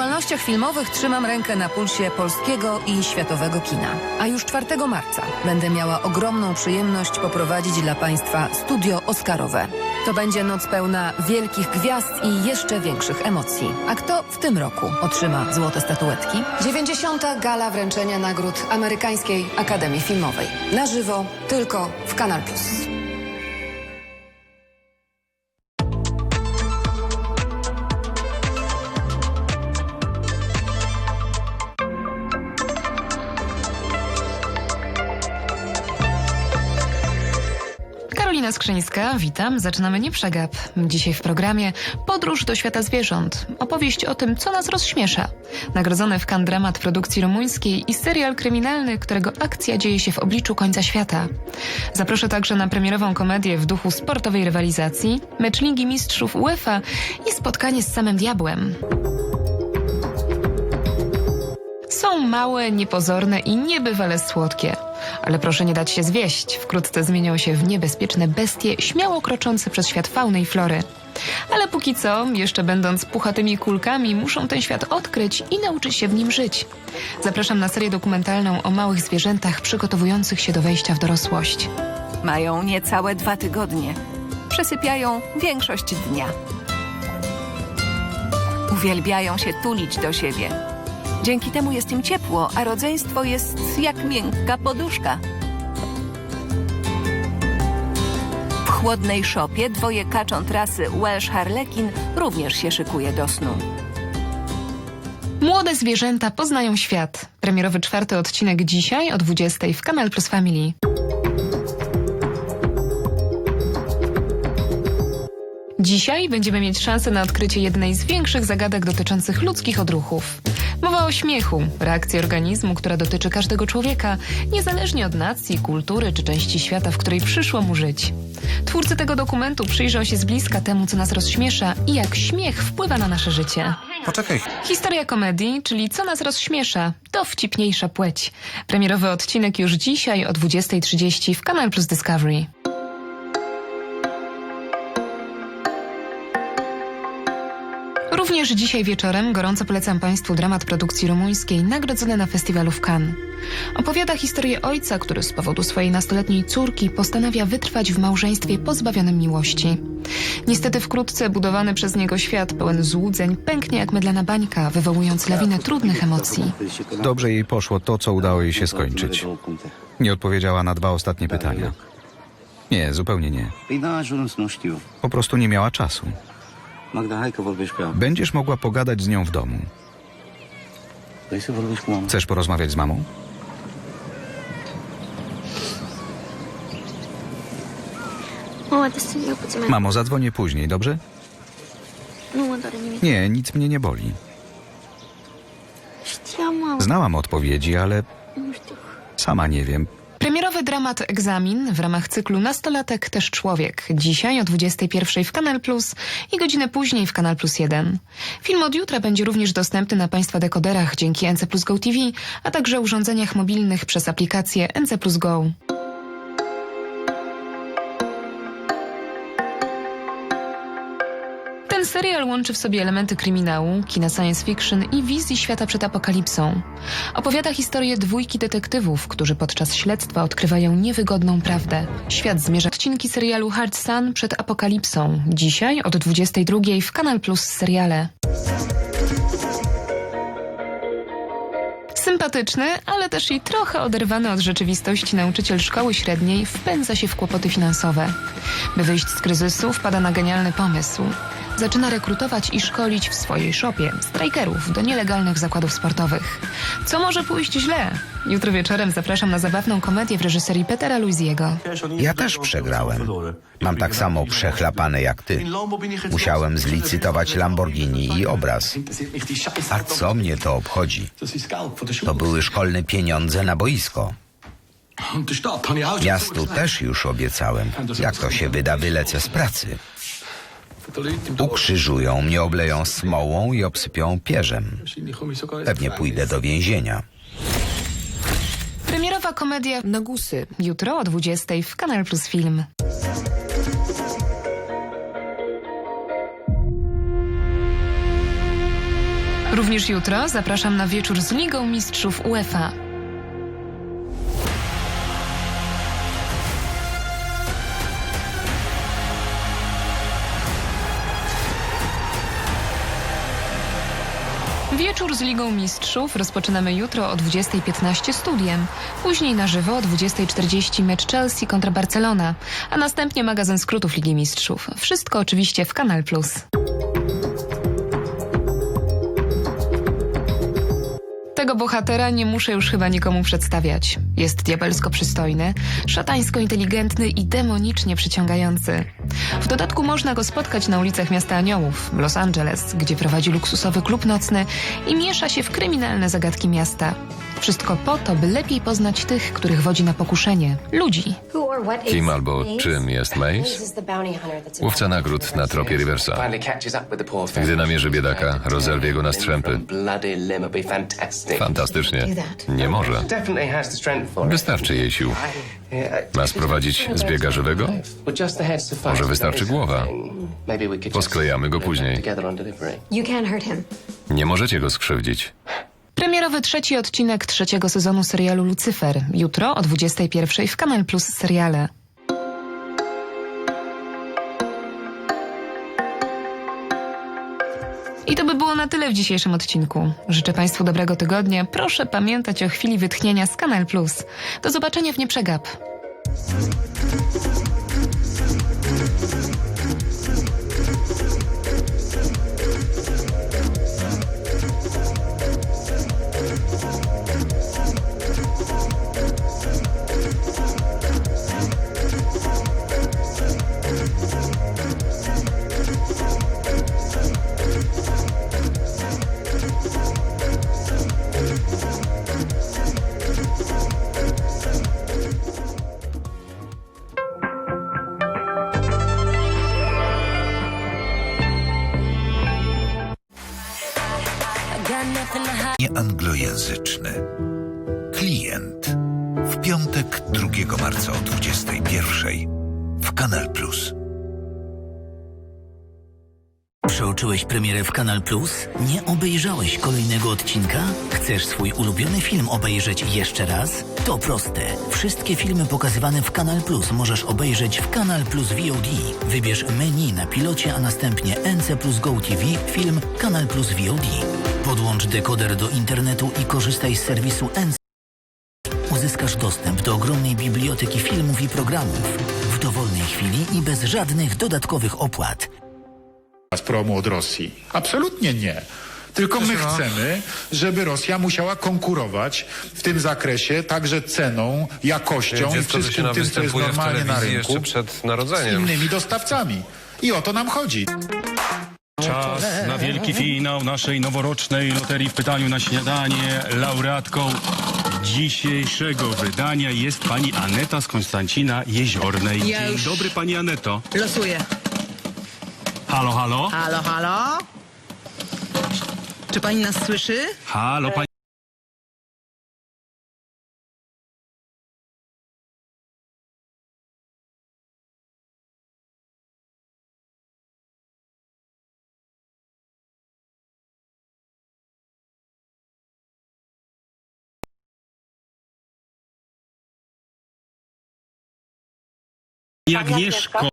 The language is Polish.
aktualnościach filmowych trzymam rękę na pulsie polskiego i światowego kina. A już 4 marca będę miała ogromną przyjemność poprowadzić dla Państwa studio Oscarowe. To będzie noc pełna wielkich gwiazd i jeszcze większych emocji. A kto w tym roku otrzyma złote statuetki? 90. gala wręczenia nagród Amerykańskiej Akademii Filmowej. Na żywo, tylko w Kanal Plus. Karolina Skrzyńska, witam. Zaczynamy Nie Przegap. Dzisiaj w programie Podróż do świata zwierząt. Opowieść o tym, co nas rozśmiesza. Nagrodzony w Cannes dramat produkcji rumuńskiej i serial kryminalny, którego akcja dzieje się w obliczu końca świata. Zaproszę także na premierową komedię w duchu sportowej rywalizacji, mecz Ligi Mistrzów UEFA i spotkanie z samym diabłem. Są małe, niepozorne i niebywale słodkie. Ale proszę nie dać się zwieść. Wkrótce zmienią się w niebezpieczne bestie, śmiało kroczące przez świat fauny i flory. Ale póki co, jeszcze będąc puchatymi kulkami, muszą ten świat odkryć i nauczyć się w nim żyć. Zapraszam na serię dokumentalną o małych zwierzętach przygotowujących się do wejścia w dorosłość. Mają niecałe dwa tygodnie. Przesypiają większość dnia. Uwielbiają się tulić do siebie. Dzięki temu jest im ciepło, a rodzeństwo jest jak miękka poduszka. W chłodnej szopie dwoje kacząt rasy Welsh Harlekin również się szykuje do snu. Młode zwierzęta poznają świat. Premierowy czwarty odcinek dzisiaj o 20 w Kanal Plus Family. Dzisiaj będziemy mieć szansę na odkrycie jednej z większych zagadek dotyczących ludzkich odruchów. Mowa o śmiechu, reakcji organizmu, która dotyczy każdego człowieka, niezależnie od nacji, kultury czy części świata, w której przyszło mu żyć. Twórcy tego dokumentu przyjrzą się z bliska temu, co nas rozśmiesza i jak śmiech wpływa na nasze życie. Poczekaj, Historia komedii, czyli co nas rozśmiesza, dowcipniejsza płeć. Premierowy odcinek już dzisiaj o 20.30 w Kanal Plus Discovery. Również dzisiaj wieczorem gorąco polecam Państwu dramat produkcji rumuńskiej nagrodzony na festiwalu w Cannes. Opowiada historię ojca, który z powodu swojej nastoletniej córki postanawia wytrwać w małżeństwie pozbawionym miłości. Niestety wkrótce budowany przez niego świat pełen złudzeń pęknie jak mydlana bańka, wywołując lawinę trudnych emocji. dobrze jej poszło to, co udało jej się skończyć. Nie odpowiedziała na dwa ostatnie pytania. Nie, zupełnie nie. Po prostu nie miała czasu. Będziesz mogła pogadać z nią w domu. Chcesz porozmawiać z mamą? Mamo, zadzwonię później, dobrze? Nimic. Nie, nic mnie nie boli. Znałam odpowiedzi, ale sama nie wiem. Premierowy dramat Egzamin w ramach cyklu Nastolatek też człowiek. Dzisiaj o 21 w Kanal Plus i godzinę później w Kanal Plus 1. Film od jutra będzie również dostępny na Państwa dekoderach dzięki NC Plus Go TV, a także urządzeniach mobilnych przez aplikację NC Plus Go. Ten serial łączy w sobie elementy kryminału, kina science fiction i wizji świata przed apokalipsą. Opowiada historię dwójki detektywów, którzy podczas śledztwa odkrywają niewygodną prawdę. Świat zmierza odcinki serialu Hard Sun przed apokalipsą. Dzisiaj od 22 w Kanal Plus seriale. Sympatyczny, ale też i trochę oderwany od rzeczywistości nauczyciel szkoły średniej wpędza się w kłopoty finansowe. By wyjść z kryzysu, wpada na genialny pomysł. Zaczyna rekrutować i szkolić w swojej szopie strajkerów do nielegalnych zakładów sportowych. Co może pójść źle? Jutro wieczorem zapraszam na zabawną komedię w reżyserii Petera Luiziego. Ja też przegrałem. Mam tak samo przechlapane jak ty. Musiałem zlicytować Lamborghini i obraz. A co mnie to obchodzi? To były szkolne pieniądze na boisko. Miastu też już obiecałem. Jak to się wyda, wylecę z pracy. Ukrzyżują mnie, obleją smołą i obsypią pierzem. Pewnie pójdę do więzienia. Premierowa komedia Nogusy. Jutro o 20 w Kanal Plus Film. Również jutro zapraszam na wieczór z Ligą Mistrzów UEFA. Wieczór z Ligą Mistrzów rozpoczynamy jutro o 20.15 studiem. Później na żywo o 20.40 mecz Chelsea kontra Barcelona, a następnie magazyn skrótów Ligi Mistrzów. Wszystko oczywiście w Kanal Plus. Tego bohatera nie muszę już chyba nikomu przedstawiać. Jest diabelsko przystojny, szatańsko inteligentny i demonicznie przyciągający. W dodatku można go spotkać na ulicach miasta Aniołów, Los Angeles, gdzie prowadzi luksusowy klub nocny i miesza się w kryminalne zagadki miasta. Wszystko po to, by lepiej poznać tych, których wodzi na pokuszenie ludzi. Kim albo czym jest Mace? Łowca nagród na tropie Riversa. Gdy namierzy biedaka, rozerwie go na strzępy. Fantastycznie. Nie może. Wystarczy jej sił. Ma sprowadzić zbiega żywego? Może wystarczy głowa. Posklejamy go później. Nie możecie go skrzywdzić. Premierowy trzeci odcinek trzeciego sezonu serialu Lucyfer. Jutro o 21.00 w Kanal Plus seriale. I to by było na tyle w dzisiejszym odcinku. Życzę Państwu dobrego tygodnia. Proszę pamiętać o chwili wytchnienia z Kanal Plus. Do zobaczenia w Nieprzegap. Nieanglojęzyczny. Klient. W piątek 2 marca o 21 w Kanal Plus. Przeoczyłeś premierę w Kanal Plus? Nie obejrzałeś kolejnego odcinka? Chcesz swój ulubiony film obejrzeć jeszcze raz? To proste. Wszystkie filmy pokazywane w Kanal Plus możesz obejrzeć w Kanal Plus VOD. Wybierz menu na pilocie, a następnie NC Plus Go TV, film Kanal Plus VOD. Podłącz dekoder do internetu i korzystaj z serwisu NC. Uzyskasz dostęp do ogromnej biblioteki filmów i programów w dowolnej chwili i bez żadnych dodatkowych opłat. z promu od Rosji. Absolutnie nie. Tylko my chcemy, żeby Rosja musiała konkurować w tym zakresie także ceną, jakością i wszystkim tym, co jest normalnie na rynku przed z innymi dostawcami. I o to nam chodzi. Czas na wielki finał naszej noworocznej loterii w pytaniu na śniadanie. Laureatką dzisiejszego wydania jest pani Aneta z Konstancina Jeziornej. Ja Dzień już- dobry pani Aneto. Losuję. Halo, halo? Halo, halo? Czy pani nas słyszy? Halo pani. Agnieszko.